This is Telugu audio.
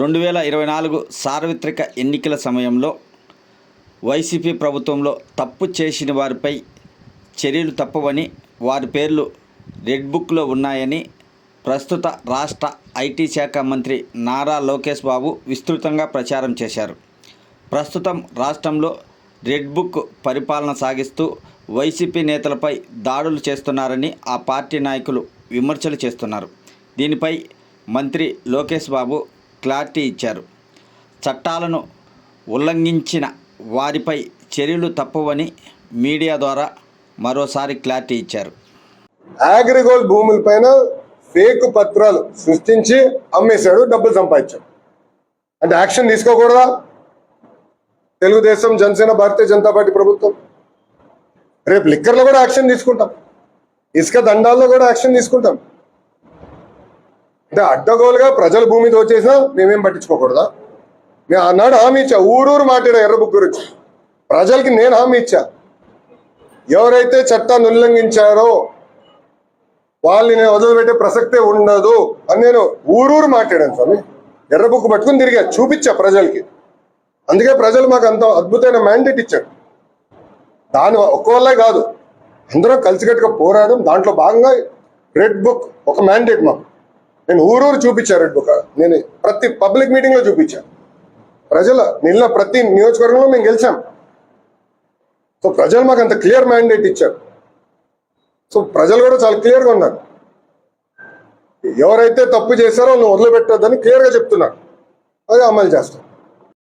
రెండు వేల ఇరవై నాలుగు సార్వత్రిక ఎన్నికల సమయంలో వైసీపీ ప్రభుత్వంలో తప్పు చేసిన వారిపై చర్యలు తప్పవని వారి పేర్లు రెడ్ బుక్లో ఉన్నాయని ప్రస్తుత రాష్ట్ర ఐటీ శాఖ మంత్రి నారా లోకేష్ బాబు విస్తృతంగా ప్రచారం చేశారు. ప్రస్తుతం రాష్ట్రంలో రెడ్ బుక్ పరిపాలన సాగిస్తూ వైసీపీ నేతలపై దాడులు చేస్తున్నారని ఆ పార్టీ నాయకులు విమర్శలు చేస్తున్నారు. దీనిపై మంత్రి లోకేష్ బాబు క్లారిటీ ఇచ్చారు. చట్టాలను ఉల్లంఘించిన వారిపై చర్యలు తప్పవని మీడియా ద్వారా మరోసారి క్లారిటీ ఇచ్చారు. ఆగ్రిగోల్డ్ భూములపైన ఫేక్ పత్రాలు సృష్టించి అమ్మేశాడు డబ్బులు సంపాదించాడు. అంటే యాక్షన్ తీసుకోకూడదా? తెలుగుదేశం జనసేన భారతీయ జనతా పార్టీ ప్రభుత్వం. రేపు లిక్కర్లో కూడా యాక్షన్ తీసుకుంటాం. ఇసుక దండాల్లో కూడా యాక్షన్ తీసుకుంటాం. అంటే అడ్డగోలుగా ప్రజల భూమి దోచేసినా మేమేం పట్టించుకోకూడదా? నేను ఆనాడు హామీ ఇచ్చా. ఊరూరు మాట్లాడా ఎర్రబుక్ గురించి. ప్రజలకి నేను హామీ ఇచ్చా. ఎవరైతే చట్టాన్ని ఉల్లంఘించారో వాళ్ళని నేను వదిలిపెట్టే ప్రసక్తే ఉండదు అని నేను ఊరూరు మాట్లాడాను స్వామి. ఎర్ర బుక్ పట్టుకుని తిరిగా చూపించా ప్రజలకి. అందుకే ప్రజలు మాకు అంత అద్భుతమైన మ్యాండేట్ ఇచ్చాడు దాని ఒక్కవల్లే కాదు అందరం కలిసికట్టుగా పోరాడడం దాంట్లో భాగంగా రెడ్ బుక్ ఒక మ్యాండేట్ మాకు. నేను ఊరూరు చూపించా రెడ్ బుక్. నేను ప్రతి పబ్లిక్ మీటింగ్లో చూపించాను. ప్రజల నిన్న ప్రతి నియోజకవర్గంలో మేము గెలిచాం. సో ప్రజలు మాకు అంత క్లియర్ మ్యాండేట్ ఇచ్చారు. సో ప్రజలు కూడా చాలా క్లియర్గా ఉన్నారు. ఎవరైతే తప్పు చేశారో వాళ్ళని వదిలిపెట్టద్దని క్లియర్గా చెప్తున్నారు. అది అమలు చేస్తాం.